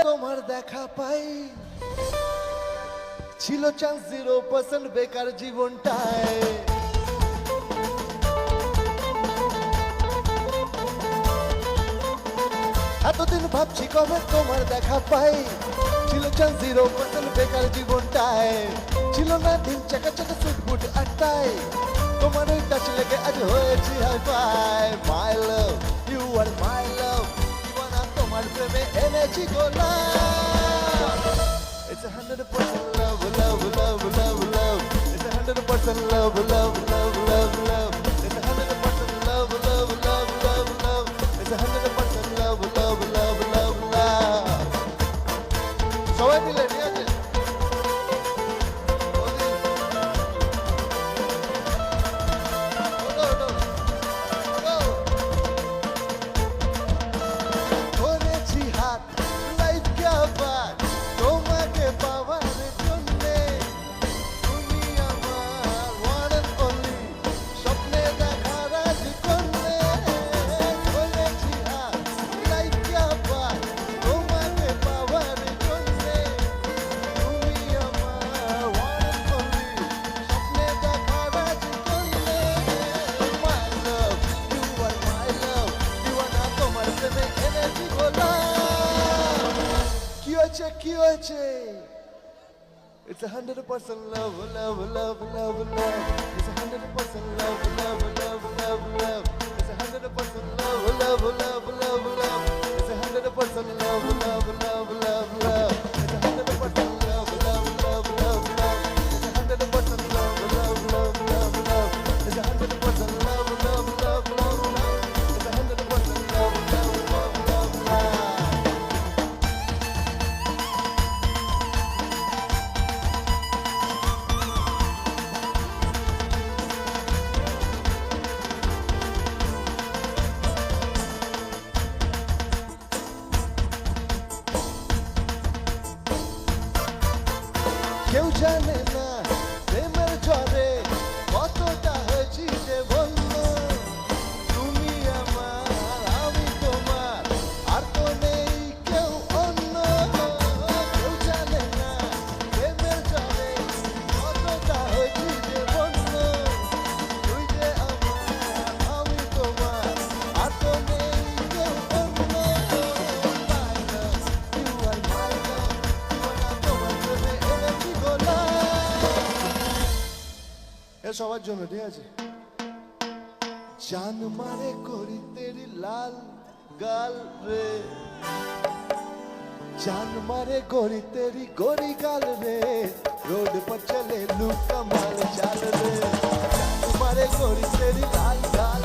তোমার দেখা পাই। ছিল চান্স জিরো পার্সেন্ট বেকার জীবনটায়। এতদিন ভাবছি কবে তোমার দেখা পাই। ছিল চান্স জিরো পার্সেন্ট বেকার জীবনটায়। ছিল না দিন, চাকা চাকা সুট বুট আটটাই তোমার ওই টাচ লেগে আজ হয়েছি hi fi my love you R my love me energy go loud. It's a hundred percent love, love, love, love, love. It's a hundred percent love, love, love, love, love. হয়েছে কি হয়েছে It's a hundred percent love, love, love, love, love. It's a hundred percent love, love, love, love, love. love. जने এ সবার জন্য ঠিক আছে জান মারে করি তেরি লাল গাল রে जान मारे गोरी तेरी गोरी गाल रे रोड पर चले लू कमाल चाल रे जान मारे गोरी तेरी लाल गाल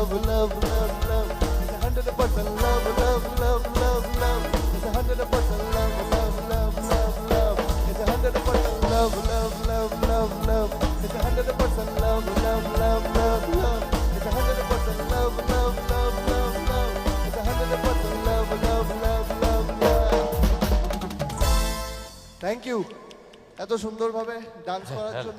love love love love it's a hundred percent love love love love love it's a hundred percent love love love love love it's a hundred percent love love love love love it's a hundred percent love love love love love it's a hundred percent love love love love love it's a hundred percent love love love love love thank you এত সুন্দরভাবে dance করার জন্য